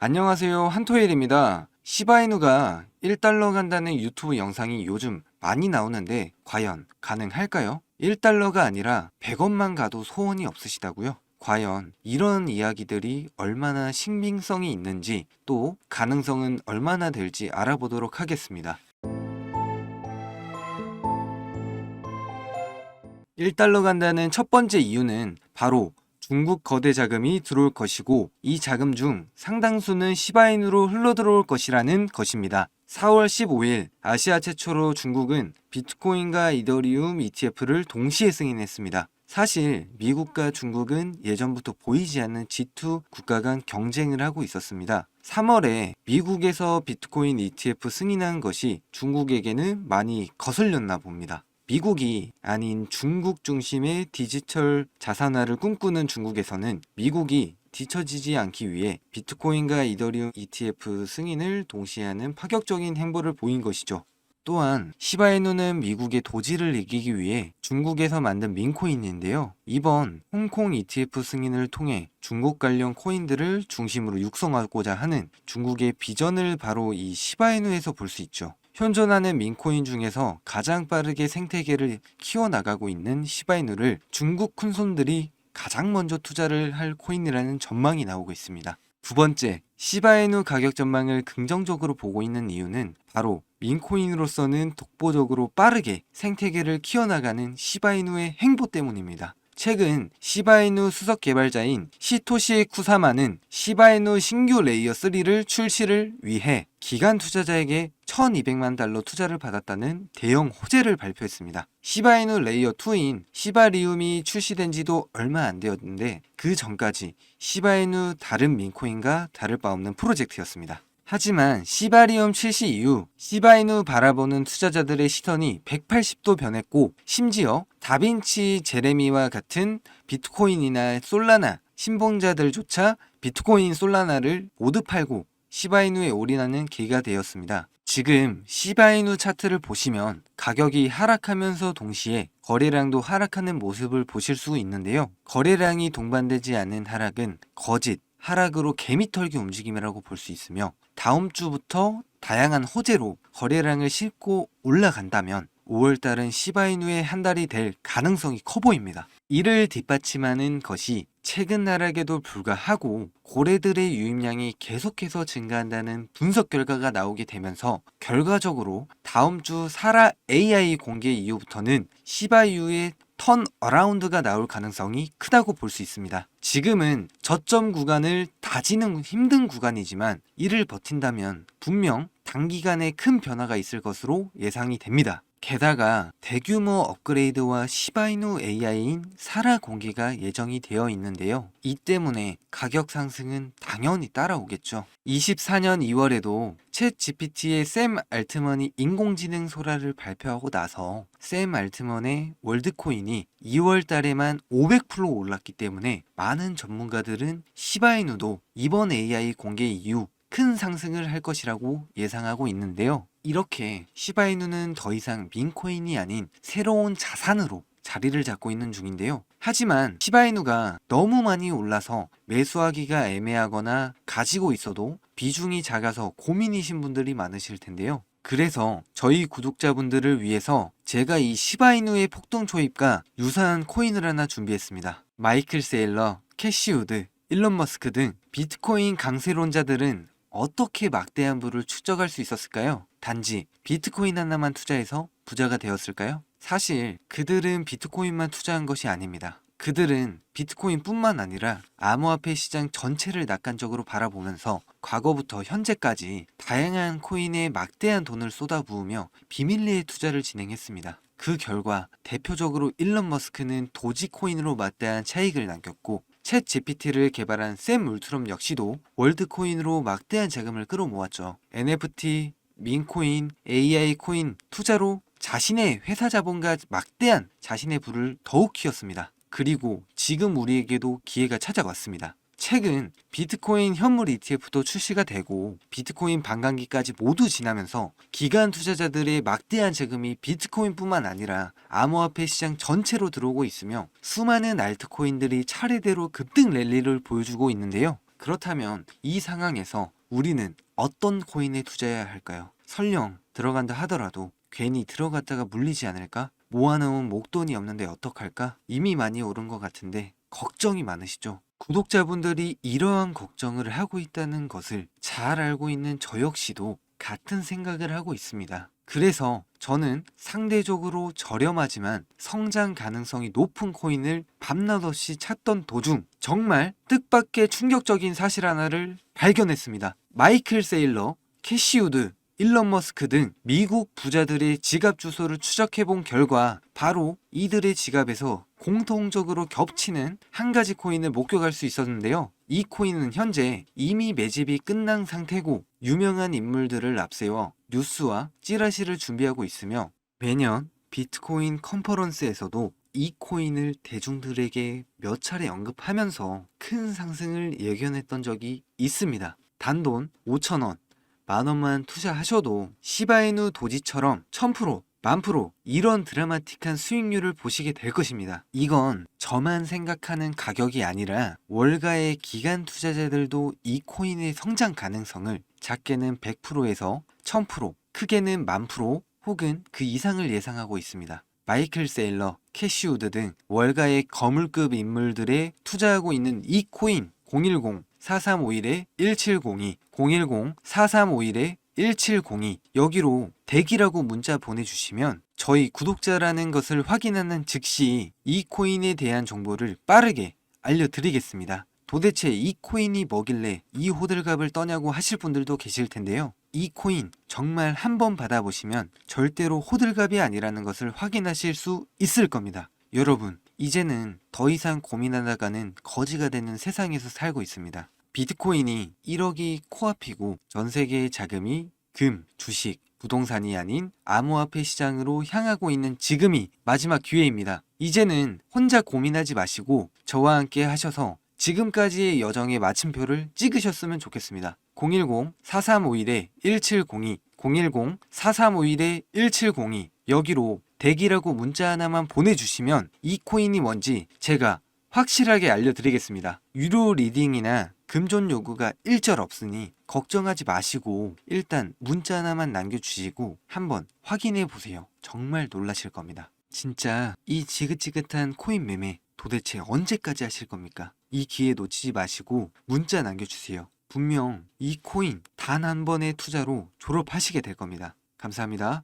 안녕하세요. 한토일입니다. 시바이누가 1달러 간다는 유튜브 영상이 요즘 많이 나오는데 과연 가능할까요? 1달러가 아니라 100원만 가도 소원이 없으시다고요? 과연 이런 이야기들이 얼마나 신빙성이 있는지 또 가능성은 얼마나 될지 알아보도록 하겠습니다. 1달러 간다는 첫 번째 이유는 바로 중국 거대 자금이 들어올 것이고 이 자금 중 상당수는 시바인으로 흘러들어올 것이라는 것입니다. 4월 15일 아시아 최초로 중국은 비트코인과 이더리움 ETF를 동시에 승인했습니다. 사실 미국과 중국은 예전부터 보이지 않는 G2 국가 간 경쟁을 하고 있었습니다. 3월에 미국에서 비트코인 ETF 승인한 것이 중국에게는 많이 거슬렸나 봅니다. 미국이 아닌 중국 중심의 디지털 자산화를 꿈꾸는 중국에서는 미국이 뒤처지지 않기 위해 비트코인과 이더리움 ETF 승인을 동시에 하는 파격적인 행보를 보인 것이죠. 또한 시바이누는 미국의 도지를 이기기 위해 중국에서 만든 민코인인데요. 이번 홍콩 ETF 승인을 통해 중국 관련 코인들을 중심으로 육성하고자 하는 중국의 비전을 바로 이 시바이누에서 볼 수 있죠. 현존하는 민코인 중에서 가장 빠르게 생태계를 키워나가고 있는 시바이누를 중국 큰손들이 가장 먼저 투자를 할 코인이라는 전망이 나오고 있습니다. 두 번째, 시바이누 가격 전망을 긍정적으로 보고 있는 이유는 바로 민코인으로서는 독보적으로 빠르게 생태계를 키워나가는 시바이누의 행보 때문입니다. 최근 시바이누 수석 개발자인 시토시 쿠사마는 시바이누 신규 레이어 3를 출시를 위해 기간 투자자에게 1200만 달러 투자를 받았다는 대형 호재를 발표했습니다. 시바이누 레이어 2인 시바리움이 출시된 지도 얼마 안 되었는데 그 전까지 시바이누 다른 민코인과 다를 바 없는 프로젝트였습니다. 하지만 시바리움 출시 이후 시바이누 바라보는 투자자들의 시선이 180도 변했고 심지어 다빈치 제레미와 같은 비트코인이나 솔라나 신봉자들조차 비트코인 솔라나를 모두 팔고 시바이누에 올인하는 계기가 되었습니다. 지금 시바이누 차트를 보시면 가격이 하락하면서 동시에 거래량도 하락하는 모습을 보실 수 있는데요. 거래량이 동반되지 않은 하락은 거짓, 하락으로 개미털기 움직임이라고 볼 수 있으며 다음 주부터 다양한 호재로 거래량을 싣고 올라간다면 5월달은 시바이누의 한 달이 될 가능성이 커 보입니다. 이를 뒷받침하는 것이 최근 하락에도 불구하고 고래들의 유입량이 계속해서 증가한다는 분석 결과가 나오게 되면서 결과적으로 다음 주 사라 AI 공개 이후부터는 시바이유의 턴 어라운드가 나올 가능성이 크다고 볼 수 있습니다. 지금은 저점 구간을 다지는 힘든 구간이지만 이를 버틴다면 분명 단기간에 큰 변화가 있을 것으로 예상이 됩니다. 게다가 대규모 업그레이드와 시바이누 AI인 사라 공개가 예정이 되어 있는데요. 이 때문에 가격 상승은 당연히 따라오겠죠. 24년 2월에도 챗 GPT의 샘 알트먼이 인공지능 소라를 발표하고 나서 샘 알트먼의 월드코인이 2월 달에만 500% 올랐기 때문에 많은 전문가들은 시바이누도 이번 AI 공개 이후 큰 상승을 할 것이라고 예상하고 있는데요. 이렇게 시바이누는 더 이상 민코인이 아닌 새로운 자산으로 자리를 잡고 있는 중인데요. 하지만 시바이누가 너무 많이 올라서 매수하기가 애매하거나 가지고 있어도 비중이 작아서 고민이신 분들이 많으실 텐데요. 그래서 저희 구독자분들을 위해서 제가 이 시바이누의 폭등 초입과 유사한 코인을 하나 준비했습니다. 마이클 세일러, 캐시우드, 일론 머스크 등 비트코인 강세론자들은 어떻게 막대한 부를 축적할 수 있었을까요? 단지 비트코인 하나만 투자해서 부자가 되었을까요? 사실 그들은 비트코인만 투자한 것이 아닙니다. 그들은 비트코인뿐만 아니라 암호화폐 시장 전체를 낙관적으로 바라보면서 과거부터 현재까지 다양한 코인에 막대한 돈을 쏟아부으며 비밀리에 투자를 진행했습니다. 그 결과 대표적으로 일론 머스크는 도지코인으로 막대한 차익을 남겼고 챗 GPT를 개발한 샘 울트럼 역시도 월드코인으로 막대한 자금을 끌어모았죠. NFT, 민코인, AI 코인 투자로 자신의 회사 자본과 막대한 자신의 부를 더욱 키웠습니다. 그리고 지금 우리에게도 기회가 찾아왔습니다. 최근 비트코인 현물 ETF도 출시가 되고 비트코인 반감기까지 모두 지나면서 기관 투자자들의 막대한 자금이 비트코인뿐만 아니라 암호화폐 시장 전체로 들어오고 있으며 수많은 알트코인들이 차례대로 급등 랠리를 보여주고 있는데요. 그렇다면 이 상황에서 우리는 어떤 코인에 투자해야 할까요? 설령 들어간다 하더라도 괜히 들어갔다가 물리지 않을까? 모아놓은 목돈이 없는데 어떡할까? 이미 많이 오른 것 같은데 걱정이 많으시죠? 구독자분들이 이러한 걱정을 하고 있다는 것을 잘 알고 있는 저 역시도 같은 생각을 하고 있습니다. 그래서 저는 상대적으로 저렴하지만 성장 가능성이 높은 코인을 밤낮 없이 찾던 도중 정말 뜻밖의 충격적인 사실 하나를 발견했습니다. 마이클 세일러, 캐시우드, 일론 머스크 등 미국 부자들의 지갑 주소를 추적해 본 결과 바로 이들의 지갑에서 공통적으로 겹치는 한 가지 코인을 목격할 수 있었는데요. 이 코인은 현재 이미 매집이 끝난 상태고 유명한 인물들을 앞세워 뉴스와 찌라시를 준비하고 있으며 매년 비트코인 컨퍼런스에서도 이 코인을 대중들에게 몇 차례 언급하면서 큰 상승을 예견했던 적이 있습니다. 단돈 5천원, 만원만 투자하셔도 시바이누 도지처럼 1000%, 만프로 이런 드라마틱한 수익률을 보시게 될 것입니다. 이건 저만 생각하는 가격이 아니라 월가의 기간 투자자들도 이 코인의 성장 가능성을 작게는 100%에서 1000%, 크게는 만 프로 혹은 그 이상을 예상하고 있습니다. 마이클 세일러, 캐시우드 등 월가의 거물급 인물들에 투자하고 있는 이 코인 010 4351에 1702 010 4351에 1702 여기로 대기라고 문자 보내주시면 저희 구독자라는 것을 확인하는 즉시 이 코인에 대한 정보를 빠르게 알려드리겠습니다. 도대체 이 코인이 뭐길래 이 호들갑을 떠냐고 하실 분들도 계실 텐데요. 이 코인 정말 한번 받아보시면 절대로 호들갑이 아니라는 것을 확인하실 수 있을 겁니다. 여러분, 이제는 더 이상 고민하다가는 거지가 되는 세상에서 살고 있습니다. 비트코인이 1억이 코앞이고 전 세계의 자금이 금, 주식, 부동산이 아닌 암호화폐 시장으로 향하고 있는 지금이 마지막 기회입니다. 이제는 혼자 고민하지 마시고 저와 함께 하셔서 지금까지의 여정의 마침표를 찍으셨으면 좋겠습니다. 010-4351-1702, 010-4351-1702 여기로 대기라고 문자 하나만 보내주시면 이 코인이 뭔지 제가 확실하게 알려드리겠습니다. 유료 리딩이나 금존 요구가 일절 없으니 걱정하지 마시고 일단 문자 하나만 남겨주시고 한번 확인해 보세요. 정말 놀라실 겁니다. 진짜 이 지긋지긋한 코인 매매 도대체 언제까지 하실 겁니까? 이 기회 놓치지 마시고 문자 남겨주세요. 분명 이 코인 단 한 번의 투자로 졸업하시게 될 겁니다. 감사합니다.